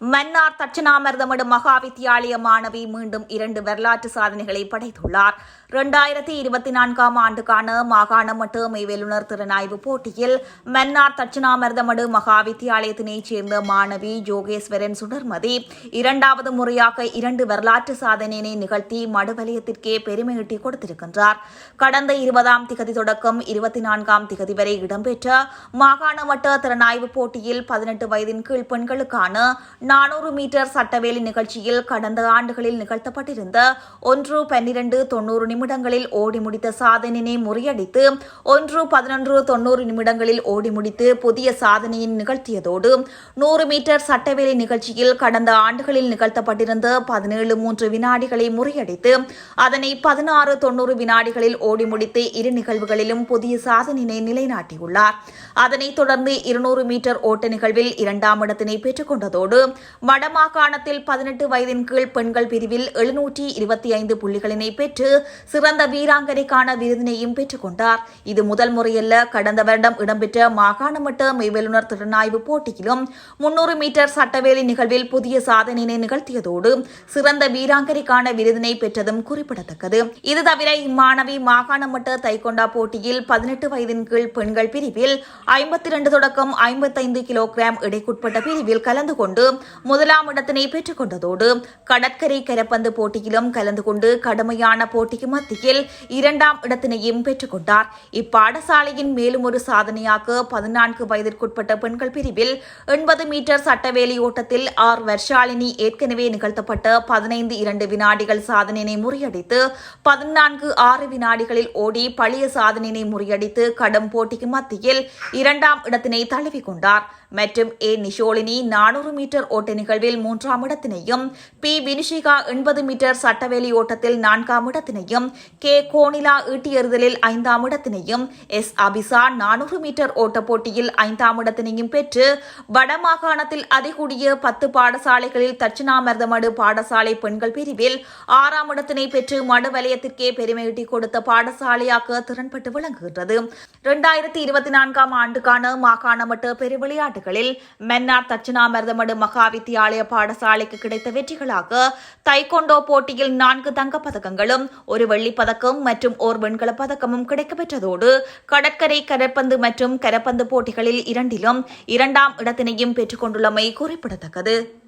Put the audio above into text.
மன்னார் தட்சிணாமிர்தமிடும் மகாவித்தியாலய மாணவி மீண்டும் இரண்டு வரலாற்று சாதனைகளை படைத்துள்ளார். இரண்டாயிரத்தி இருபத்தி நான்காம் ஆண்டுக்கான மாகாண மற்றும் மெய்வெலுநர் திறனாய்வு போட்டியில் மன்னார் தட்சிணாமிர்தமடு மகாவித்தியாலயத்தினைச் சேர்ந்த மாணவி ஜோகேஸ்வரன் சுடர்மதி இரண்டாவது முறையாக இரண்டு வரலாற்று சாதனையினை நிகழ்த்தி மடுவலயத்திற்கே பெருமையிட்டி கொடுத்திருக்கின்றார். கடந்த இருபதாம் திகதி தொடக்கம் இருபத்தி நான்காம் திகதி வரை இடம்பெற்ற மாகாண மட்ட திறனாய்வு போட்டியில் பதினெட்டு வயதின் கீழ் பெண்களுக்கான நானூறு மீட்டர் சட்டவேலி நிகழ்ச்சியில் கடந்த ஆண்டுகளில் நிகழ்த்தப்பட்டிருந்த ஒன்று பன்னிரண்டு தொன்னூறு நிமிடங்களில் ஓடி முடித்த சாதனையினை முறியடித்து ஒன்று பதினொன்று தொன்னூறு நிமிடங்களில் ஓடி முடித்து புதிய சாதனையை நிகழ்த்தியதோடு நூறு மீட்டர் சட்டவேலி நிகழ்ச்சியில் கடந்த ஆண்டுகளில் நிகழ்த்தப்பட்டிருந்த பதினேழு மூன்று வினாடிகளை முறியடித்து அதனை பதினாறு தொன்னூறு வினாடிகளில் ஓடி முடித்து இரு நிகழ்வுகளிலும் புதிய சாதனையினை நிலைநாட்டியுள்ளார். அதனைத் தொடர்ந்து இருநூறு மீட்டர் ஓட்ட நிகழ்வில் இரண்டாம் இடத்தினை பெற்றுக் கொண்டதோடு வடமாகாணத்தில் பதினெட்டு வயதின் கீழ் பெண்கள் பிரிவில் எழுநூற்றி இருபத்தி ஐந்து புள்ளிகளினை பெற்று சிறந்த வீராங்கனைக்கான விருதினையும் பெற்றுக் கொண்டார். இது முதல் முறையல்ல. கடந்த வருடம் இடம்பெற்ற மாகாண மட்ட மெய்வெலுநர் திறனாய்வு போட்டியிலும் முன்னூறு மீட்டர் சட்டவேலி நிகழ்வில் புதிய சாதனையினை நிகழ்த்தியதோடு சிறந்த வீராங்கனைக்கான விருதினை பெற்றதும் குறிப்பிடத்தக்கது. இது தவிர இம்மாணவி மாகாண மட்ட தைக்கொண்டா போட்டியில் பதினெட்டு வயதின் கீழ் பெண்கள் பிரிவில் ஐம்பத்தி இரண்டு தொடக்கம் ஐம்பத்தைந்து கிலோகிராம் எடைக்குட்பட்ட பிரிவில் கலந்து கொண்டு முதலாம் இடத்தினை பெற்றுக் கொண்டதோடு கடற்கரை கரப்பந்து போட்டியிலும் கலந்து கொண்டு கடுமையான போட்டிக்கு மத்தியில் இரண்டாம் இடத்தினையும் பெற்றுக் கொண்டார் இப்பாடசாலையின் மேலும் ஒரு சாதனையாக பதினான்கு வயதிற்குட்பட்ட பெண்கள் பிரிவில் எண்பது மீட்டர் சட்டவேலி ஓட்டத்தில் ஆர். வர்ஷாலினி ஏற்கனவே நிகழ்த்தப்பட்ட பதினைந்து இரண்டு வினாடிகள் சாதனையினை முறியடித்து பதினான்கு ஆறு வினாடிகளில் ஓடி பழைய சாதனையினை முறியடித்து கடும் போட்டிக்கு மத்தியில் இரண்டாம் இடத்தினை தழுவிக் கொண்டார் மற்றும் ஏ. நிஷோலினி நானூறு மீட்டர் ஓட்ட நிகழ்வில் மூன்றாம் இடத்தினையும் பி வினிஷிகா எண்பது மீட்டர் சட்டவேலி ஓட்டத்தில் நான்காம் இடத்தினையும் கே கோனிலா ஈட்டியெறிதலில் ஐந்தாம் இடத்தினையும் எஸ் அபிசா நானூறு மீட்டர் ஓட்ட போட்டியில் ஐந்தாம் இடத்தினையும் பெற்று வடமாகாணத்தில் அதிகூடிய பத்து பாடசாலைகளில் தட்சிணாமிர்தமடு பாடசாலை பெண்கள் பிரிவில் ஆறாம் இடத்தினை பெற்று மடு வலயத்திற்கே பெருமையிட்டி கொடுத்த பாடசாலையாக திறன்பட்டு விளங்குகின்றது. இரண்டாயிரத்தி இருபத்தி நான்காம் ஆண்டுக்கான மாகாண மட்ட பெருவிளையாட்டுகளில் மென்னார் தட்சிணாமிர்தமடு மகா வித்தியாலய பாடசாலைக்கு கிடைத்த வெற்றிகளாக தைக்கொண்டோ போட்டியில் நான்கு தங்கப்பதக்கங்களும் ஒரு வெள்ளிப்பதக்கம் மற்றும் ஓர் வெண்கலப் பதக்கமும் கிடைக்கப்பெற்றதோடு கடற்கரை கரப்பந்து மற்றும் கரப்பந்து போட்டிகளில் இரண்டிலும் இரண்டாம் இடத்தினையும் பெற்றுக் கொண்டுள்ளமை குறிப்பிடத்தக்கது.